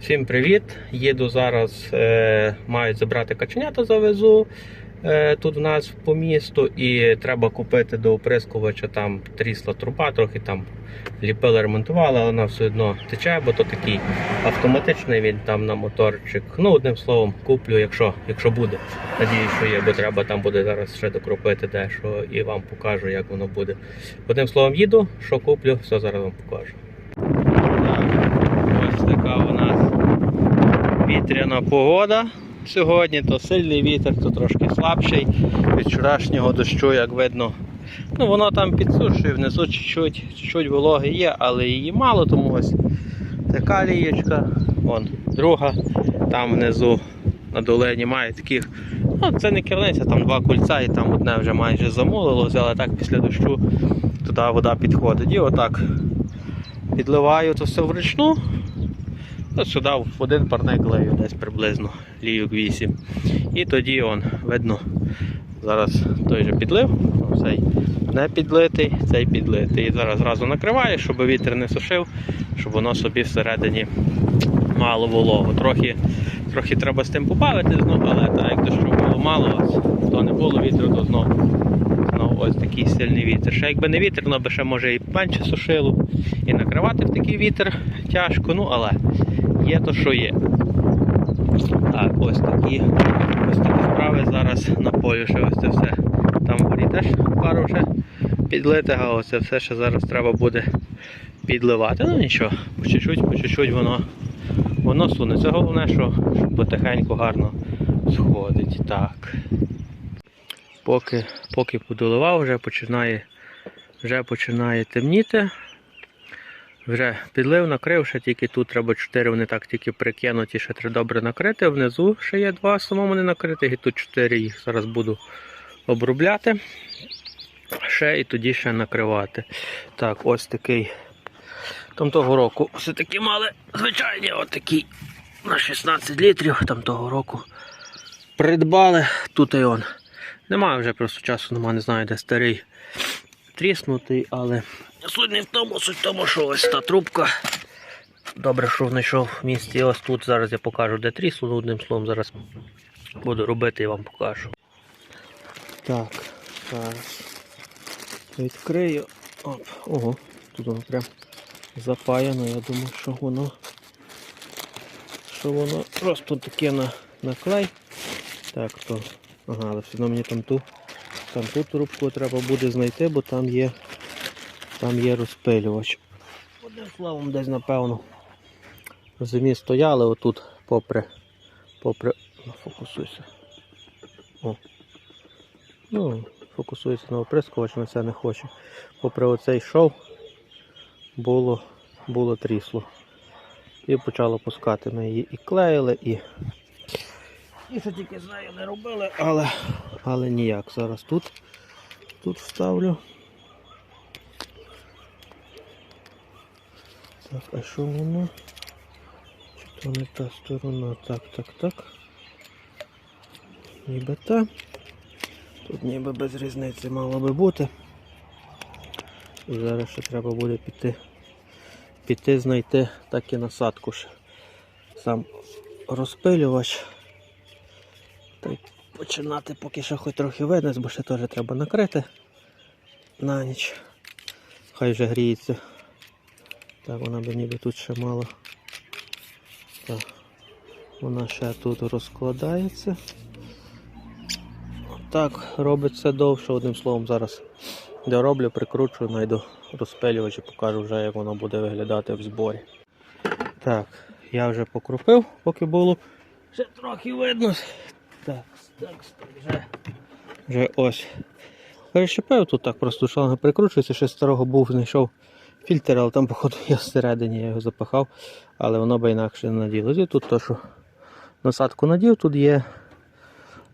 Всім привіт! Їду зараз, е, мають забрати каченята, завезу е, тут в нас по місту, і треба купити до оприскувача там трісла труба, трохи там ліпили, ремонтували, але вона все одно тече, бо то такий автоматичний він там на моторчик. Ну, одним словом, куплю, якщо, якщо буде. Надіюсь, що є, бо треба там буде зараз ще докропити дещо і вам покажу, як воно буде. Одним словом, їду, що куплю, все зараз вам покажу. Так, ось така у нас вітряна погода сьогодні, то сильний вітер, то трошки слабший. Від вчорашнього дощу, як видно, ну воно там підсушує, внизу чуть-чуть, вологи є, але її мало, тому ось така лієчка, вон друга, там внизу на долині має таких. Ну, це не керниця, там два кульця і там одне вже майже замулилося, але так після дощу туди вода підходить. І отак підливаю то все вручну. От сюди в один парник лею десь приблизно лійок 8. І тоді он, видно, зараз той же підлив, цей не підлитий, цей підлитий. І зараз зразу накриваю, щоб вітер не сушив, щоб воно собі всередині мало вологу. Трохи, трохи треба з тим побавитись, ну, але так як дощу було мало, то не було вітру, то знову. Знову ось такий сильний вітер. Ще якби не вітер, воно би ще може і менше сушило. І накривати в такий вітер тяжко, ну але є то, що є. Так, ось такі, ось такі справи зараз на полі ще ось це все. Там вгорі теж пару вже підлитих, а ось це все ще зараз треба буде підливати. Ну нічого, по чуть-чуть, по чуть-чуть воно, воно сунеться. Головне, що потихеньку гарно сходить. Так. Поки, поки подоливав, вже починає, вже починає темніти. Вже підлив, накрив, ще тільки тут треба 4, вони так тільки прикинуті, ще треба добре накрити. Внизу ще є два самому не накрити, і тут 4 їх зараз буду обробляти. Ще і тоді ще накривати. Так, ось такий. Там того року все таки мали звичайні отакі на 16 літрів там того року. Придбали. Тут і он. Немає вже просто часу, немає, не знаю, де старий тріснутий, але суть не в тому, суть в тому, що ось та трубка. Добре, що знайшов в. Ось тут зараз я покажу, де трісло, одним словом зараз буду робити і вам покажу. Так, зараз відкрию. Оп, ого, тут воно прям запаяно, я думаю, що воно що воно просто таке на, на клей. Так, то. Ага, але все одно мені там ту, там ту трубку треба буде знайти, бо там є там є розпилювач. Одним словом, десь напевно. Зимі стояли отут попри. попри. Ну, фокусуйся. О. Ну, фокусується на оприскувач, але це не хоче. Попри оцей шов було, було трісло. І почало пускати. Ми її і клеїли, і. І що тільки з нею не робили, але, але ніяк. Зараз тут, тут вставлю. Так, а що воно? Чи то не та сторона? Так, так, так. Ніби та. Тут ніби без різниці мало би бути. І зараз ще треба буде піти. Піти знайти так і насадку ще. Сам розпилювач. Та й починати поки що хоч трохи винес, бо ще теж треба накрити на ніч. Хай вже гріється. Так, вона би ніби тут ще мало. Так. Вона ще тут розкладається. Так, робиться довше, одним словом, зараз дороблю, прикручу, знайду розпилювач і покажу вже, як воно буде виглядати в зборі. Так, я вже покрупив, поки було. Ще трохи видно. Так, так, вже, вже ось. Перещепив тут так просто шланги прикручується, ще старого був, знайшов фільтр, але там, походу, я всередині його запахав, але воно би інакше не наділося. І тут то, що насадку надів, тут є,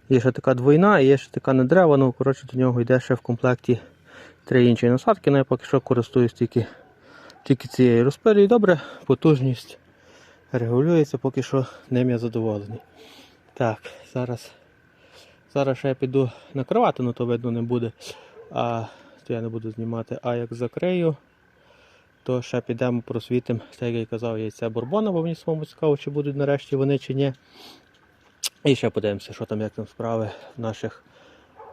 є ще така двойна і є ще така не дерева, ну коротше до нього йде ще в комплекті три інші насадки, але я поки що користуюсь тільки, тільки цією розпилюю. Добре, потужність регулюється, поки що ним я задоволений. Так, зараз. Зараз ще я піду накривати, ну то видно не буде. А то я не буду знімати. А як закрию, то ще підемо просвітимо, так як я казав, яйця бурбона, бо мені самому цікаво, чи будуть нарешті вони чи ні. І ще подивимося, що там, як там справи наших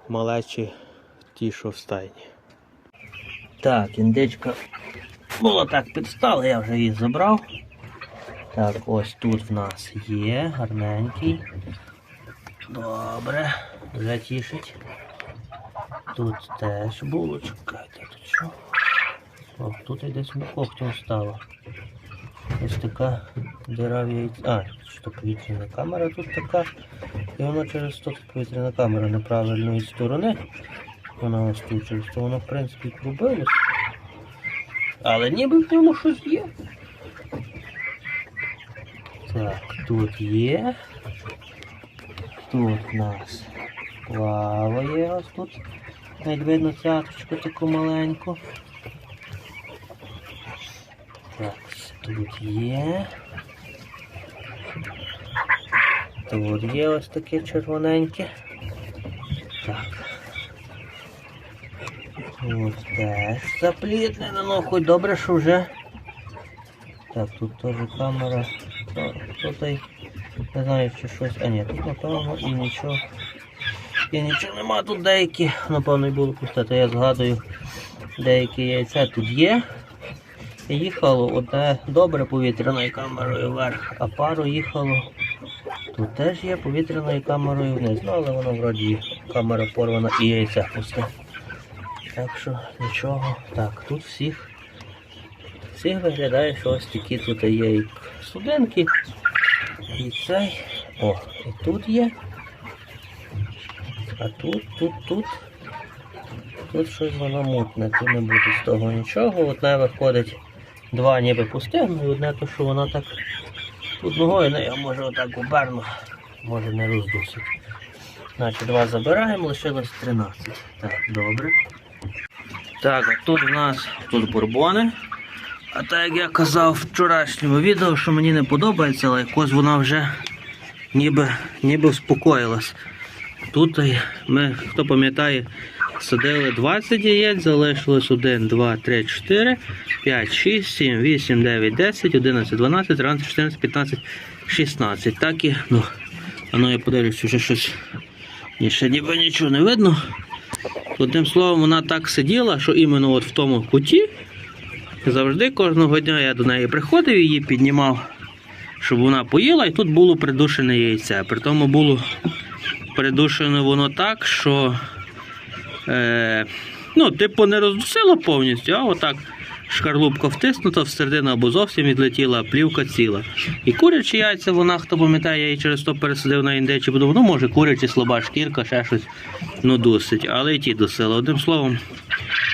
малечі, ті, що в стайні. Так, індичка була так підстала, я вже її забрав. Так, ось тут в нас є гарненький. Добре, вже тішить. Тут теж булочка. Чекайте, тут що? О, тут і десь когтем стало. Ось така дира в яйці. А, що повітряна камера тут така. І вона через тут повітряна камера неправильної сторони. Вона ось тут через то вона в принципі пробилась. Але ніби в ньому щось є. Так, тут є. Тут у нас плаває ось тут. Навіть видно цяточку таку маленьку. Так, тут є. Тут є ось таке червоненьке. Так. Ось теж заплітнено, ну хоч добре, що вже. Так, тут теж камера. То, то й не знаю, чи щось. А ні, тут напевно і нічого. І нічого нема тут деякі, напевно, і було пусте, то я згадую, деякі яйця тут є. Їхало одне добре повітряною камерою вверх, а пару їхало. Тут теж є повітряною камерою вниз. Ну, але воно вроді камера порвана і яйця пусте. Так що нічого. Так, тут всіх. Всіх виглядає, що ось такі тут є і суденки. І цей. О, і тут є. А тут, тут, тут. Тут щось воно мутне, тут не буде з того нічого. Одне виходить два ніби пустих, ну і одне то, що воно так тут ногою, я може отак оберну, може не роздусить. Значить, два забираємо, лишилось 13. Так, добре. Так, а тут в нас тут бурбони. А так як я казав в вчорашньому відео, що мені не подобається, але якось вона вже ніби, ніби успокоїлась. Тут ми, хто пам'ятає, садили 20 яєць, залишилось 1, 2, 3, 4, 5, 6, 7, 8, 9, 10, 11, 12, 13, 14, 15, 16. Так і, ну, а ну я подивлюсь, вже щось. Ще ніби нічого не видно. Одним словом, вона так сиділа, що іменно от в тому куті. Завжди кожного дня я до неї приходив, її піднімав, щоб вона поїла, і тут було придушене яйце. При тому було придушено воно так, що е, ну, типу не роздусило повністю, а отак шкарлупка втиснута всередину або зовсім відлетіла, а плівка ціла. І курячі яйця, вона, хто пам'ятає, я її через то пересадив на індичі, бо ну може курячі, слаба шкірка, ще щось ну досить. Але і ті досила. Одним словом,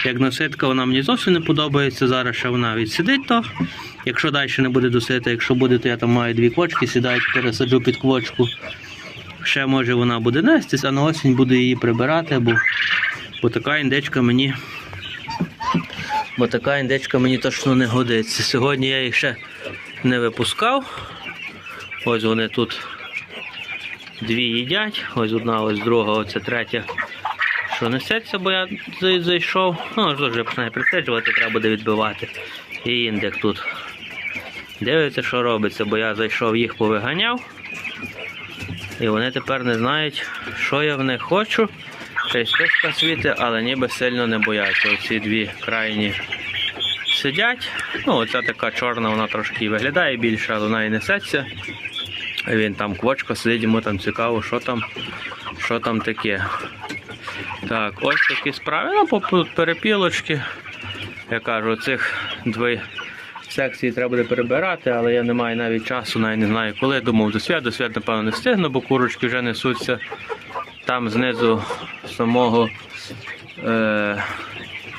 як насидка вона мені зовсім не подобається. Зараз ще вона відсидить то. Якщо далі не буде досити, якщо буде, то я там маю дві квочки, сідають, пересаджу під квочку. Ще може вона буде нестись, а на осінь буду її прибирати, бо, бо така індичка мені. Бо така індичка мені точно не годиться. Сьогодні я їх ще не випускав. Ось вони тут дві їдять, ось одна, ось друга, оце третя. Що несеться, бо я зайшов. Ну, ж вже починає присиджувати, треба буде відбивати. І індик тут. Дивиться, що робиться, бо я зайшов, їх повиганяв. І вони тепер не знають, що я в них хочу. Ще й списка світи, але ніби сильно не бояться. Оці дві крайні сидять. Ну, оця така чорна, вона трошки виглядає більше, але вона і несеться. Він там квочка сидить, йому там цікаво, що там, що там таке. Так, ось такі справи. Ну, по перепілочки. Я кажу, цих дві секції треба буде перебирати, але я не маю навіть часу, навіть не знаю коли. Думав до свят, до свят, напевно, не встигну, бо курочки вже несуться там знизу самого е,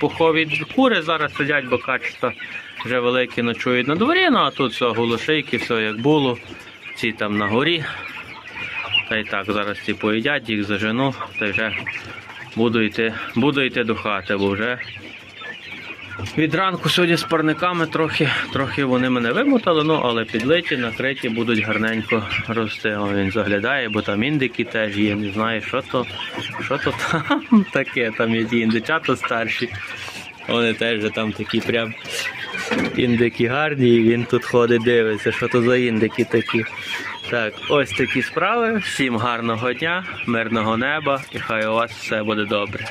пухові кури зараз сидять, бо качество вже великі ночують на дворі, ну а тут все голошейки, все як було. Ці там на горі. Та й так, зараз ці поїдять, їх зажену, та вже буду йти, буду йти до хати, бо вже від ранку сьогодні з парниками трохи, трохи вони мене вимотали, ну але підлиті, накриті будуть гарненько рости. О, він заглядає, бо там індики теж є, не знаю, що то, що то там таке, там є ті індичата старші. Вони теж там такі прям індики гарні, і він тут ходить, дивиться, що то за індики такі. Так, ось такі справи. Всім гарного дня, мирного неба і хай у вас все буде добре.